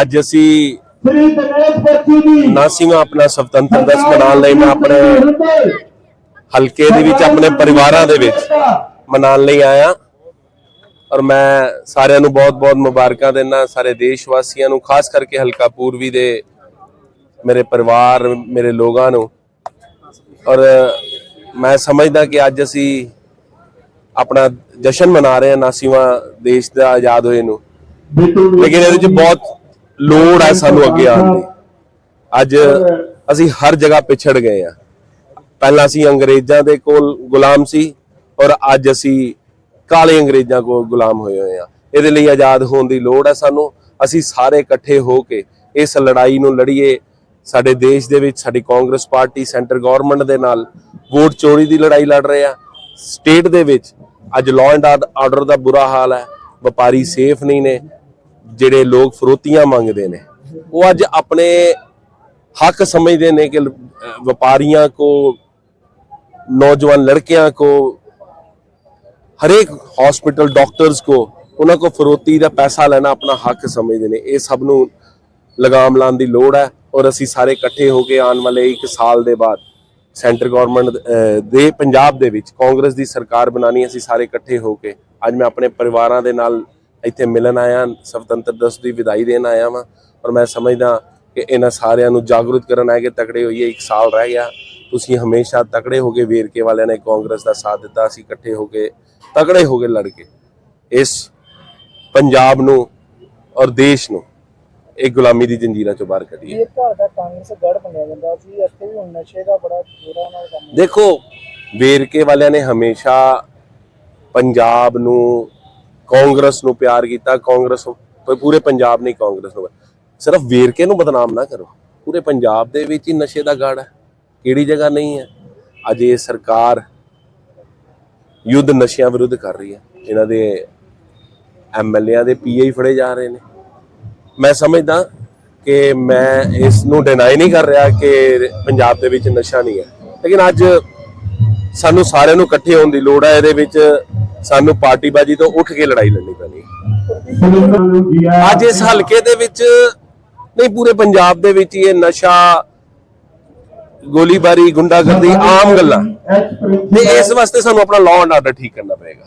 ਅੱਜ ਅਸੀਂ ਜੀ ਨਾਸੀਵਾ ਆਪਣਾ ਸੁਤੰਤਰ ਦਿਵਸ ਮਨਾਉਣ ਲਈ ਮੈਂ ਆਪਣੇ ਹਲਕੇ ਦੇ ਵਿੱਚ ਆਪਣੇ ਪਰਿਵਾਰਾਂ ਦੇ ਵਿੱਚ ਮਨਾਉਣ ਲਈ ਆਇਆ। ਔਰ ਮੈਂ ਸਾਰਿਆਂ ਨੂੰ ਬਹੁਤ-ਬਹੁਤ ਮੁਬਾਰਕਾਂ ਦਿੰਦਾ ਸਾਰੇ ਦੇਸ਼ ਵਾਸੀਆਂ ਨੂੰ ਖਾਸ ਕਰਕੇ ਹਲਕਾ ਪੂਰਬੀ ਦੇ ਮੇਰੇ ਪਰਿਵਾਰ ਮੇਰੇ ਲੋਕਾਂ ਨੂੰ। ਔਰ ਮੈਂ ਸਮਝਦਾ ਕਿ ਅੱਜ ਅਸੀਂ ਆਪਣਾ ਜਸ਼ਨ ਮਨਾ ਰਹੇ ਹਾਂ ਨਾਸੀਵਾ ਦੇਸ਼ ਦਾ ਆਜ਼ਾਦ ਹੋਏ ਨੂੰ। ਲੇਕਿਨ ਇਹਦੇ ਵਿੱਚ ਬਹੁਤ ਲੋੜ ਹੈ ਸਾਨੂੰ ਅੱਗੇ ਆਉਣ ਦੀ। ਅੱਜ ਅਸੀਂ ਹਰ ਜਗ੍ਹਾ ਪਿਛੜ ਗਏ ਆ। ਪਹਿਲਾਂ ਅਸੀਂ ਅੰਗਰੇਜ਼ਾਂ ਦੇ ਕੋਲ ਗੁਲਾਮ ਸੀ ਔਰ ਅੱਜ ਅਸੀਂ ਕਾਲੇ ਅੰਗਰੇਜ਼ਾਂ ਕੋਲ ਗੁਲਾਮ ਹੋਏ ਹੋਏ ਆ। ਇਹਦੇ ਲਈ ਆਜ਼ਾਦ ਹੋਣ ਦੀ ਲੋੜ ਹੈ ਸਾਨੂੰ। ਅਸੀਂ ਸਾਰੇ ਇਕੱਠੇ ਹੋ ਕੇ ਇਸ ਲੜਾਈ ਨੂੰ ਲੜੀਏ। ਸਾਡੇ ਦੇਸ਼ ਦੇ ਵਿੱਚ ਸਾਡੀ ਕਾਂਗਰਸ ਪਾਰਟੀ ਸੈਂਟਰ ਗਵਰਨਮੈਂਟ ਦੇ ਨਾਲ ਵੋਟ ਚੋਰੀ ਦੀ ਲੜਾਈ ਲੜ ਰਹੇ ਆ। ਸਟੇਟ ਦੇ ਵਿੱਚ ਅੱਜ ਲਾਅ ਐਂਡ ਆਰਡਰ ਦਾ ਬੁਰਾ ਹਾਲ ਹੈ ਵਪਾਰੀ ਸੇਫ ਨਹੀਂ ਨੇ। ਜਿਹੜੇ ਲੋਕ ਫਰੋਤੀਆਂ ਮੰਗਦੇ ਨੇ, ਉਹ ਅੱਜ ਆਪਣੇ ਹੱਕ ਸਮਝਦੇ ਨੇ ਕਿ ਵਪਾਰੀਆਂ ਕੋ, ਨੌਜਵਾਨ ਲੜਕਿਆਂ ਕੋ, ਹਰੇਕ ਹਸਪੀਟਲ ਡਾਕਟਰਸ ਕੋ, ਉਹਨਾਂ ਕੋ ਫਰੋਤੀ ਦਾ ਪੈਸਾ ਲੈਣਾ ਆਪਣਾ ਹੱਕ ਸਮਝਦੇ ਨੇ। ਇਹ ਸਭ ਨੂੰ ਲਗਾਮ ਲਾਉਣ ਦੀ ਲੋੜ ਹੈ ਔਰ ਅਸੀਂ ਸਾਰੇ ਇਕੱਠੇ ਹੋ ਕੇ ਆਉਣ ਵਾਲੇ 1 ਸਾਲ ਦੇ ਬਾਅਦ ਸੈਂਟਰ ਗਵਰਨਮੈਂਟ ਦੇ ਪੰਜਾਬ ਦੇ ਵਿੱਚ ਕਾਂਗਰਸ ਦੀ ਸਰਕਾਰ ਬਣਾਣੀ ਅਸੀਂ ਸਾਰੇ ਇਕੱਠੇ ਹੋ ਕੇ। ਅੱਜ ਮੈਂ ਆਪਣੇ ਪਰਿਵਾਰਾਂ ਦੇ ਨਾਲ ਇੱਥੇ ਮਿਲਣ ਆਇਆ ਸੁਤੰਤਰ ਦਿਵਸ ਦੀ ਵਿਦਾਈ ਦੇਣ ਆਇਆ ਵਾਂ। ਔਰ ਮੈਂ ਸਮਝਦਾ ਕਿ ਇਹਨਾਂ ਸਾਰਿਆਂ ਨੂੰ ਜਾਗਰੂਕ ਕਰਨ ਆਏ ਕਿ ਤਕੜੇ ਹੋਈਏ 1 ਸਾਲ ਰਹਿ ਗਿਆ। ਤੁਸੀਂ ਹਮੇਸ਼ਾ ਤਕੜੇ ਹੋ ਕੇ ਵੇਰਕੇ ਵਾਲਿਆਂ ਨੇ ਕਾਂਗਰਸ ਦਾ ਸਾਥ ਦਿੱਤਾ ਅਸੀਂ ਇਕੱਠੇ ਹੋ ਕੇ ਤਕੜੇ ਹੋ ਕੇ ਲੜ ਕੇ। ਇਸ ਪੰਜਾਬ ਨੂੰ ਔਰ ਦੇਸ਼ ਨੂੰ ਇਹ ਗੁਲਾਮੀ ਦੀ ਜੰਜੀਰਾਂ ਚੋਂ ਬਾਹਰ ਕੱਢੀਏ। ਇਹ ਘਰ ਦਾ ਕਾਂਗਰਸ ਗੜ ਬਣਿਆ ਜਾਂਦਾ ਸੀ। ਇੱਥੇ ਵੀ ਹੁਣ ਨਸ਼ੇ ਦਾ ਬੜਾ ਜੋਰਾਂ ਨਾਲ ਕੰਮ ਦੇਖੋ ਵੇਰਕੇ ਵਾਲਿਆਂ ਨੇ ਹਮੇਸ਼ਾ ਪੰਜਾਬ ਨੂੰ ਕਾਂਗਰਸ ਨੂੰ ਪਿਆਰ ਕੀਤਾ, ਕਾਂਗਰਸ ਨੂੰ- ਪਰ ਪੂਰੇ ਪੰਜਾਬ ਨਹੀਂ ਕਾਂਗਰਸ ਨੂੰ। ਸਿਰਫ ਵੇਰਕੇ ਨੂੰ ਬਦਨਾਮ ਨਾ ਕਰੋ। ਪੂਰੇ ਪੰਜਾਬ ਦੇ ਵਿੱਚ ਹੀ ਨਸ਼ੇ ਦਾ ਗੜ ਹੈ। ਕਿਹੜੀ ਜਗ੍ਹਾ ਨਹੀਂ ਹੈ। ਅੱਜ ਇਹ ਸਰਕਾਰ ਯੁੱਧ ਨਸ਼ਿਆਂ ਵਿਰੁੱਧ ਕਰ ਰਹੀ ਹੈ। ਇਹਨਾਂ ਦੇ ਐਮਐਲਏਆਂ ਦੇ ਪੀਏ ਫੜੇ ਜਾ ਰਹੇ ਨੇ। ਮੈਂ ਸਮਝਦਾ ਕਿ ਮੈਂ ਇਸ ਨੂੰ ਡਿਨਾਈ ਨਹੀਂ ਕਰ ਰਿਹਾ ਕਿ ਪੰਜਾਬ ਦੇ ਵਿੱਚ ਨਸ਼ਾ ਨਹੀਂ ਹੈ। ਲੇਕਿਨ ਅੱਜ ਸਾਨੂੰ ਸਾਰਿਆਂ ਨੂੰ ਇਕੱਠੇ ਹੋਣ ਦੀ ਲੋੜ ਹੈ। ਇਹਦੇ ਵਿੱਚ ਸਾਨੂੰ ਪਾਰਟੀਬਾਜ਼ੀ ਤੋਂ ਉੱਠ ਕੇ ਲੜਾਈ ਲੜਨੀ ਪੈਣੀ ਅੱਜ ਇਸ ਹਲਕੇ ਦੇ ਵਿੱਚ, ਨਹੀਂ, ਪੂਰੇ ਪੰਜਾਬ ਦੇ ਵਿੱਚ ਇਹ ਨਸ਼ਾ, ਗੋਲੀਬਾਰੀ, ਗੁੰਡਾਗਰਦੀ, ਆਮ ਗੱਲਾਂ। ਤੇ ਇਸ ਵਾਸਤੇ ਸਾਨੂੰ ਆਪਣਾ ਲਾਅ ਐਂਡ ਆਰਡਰ ਠੀਕ ਕਰਨਾ ਪਏਗਾ।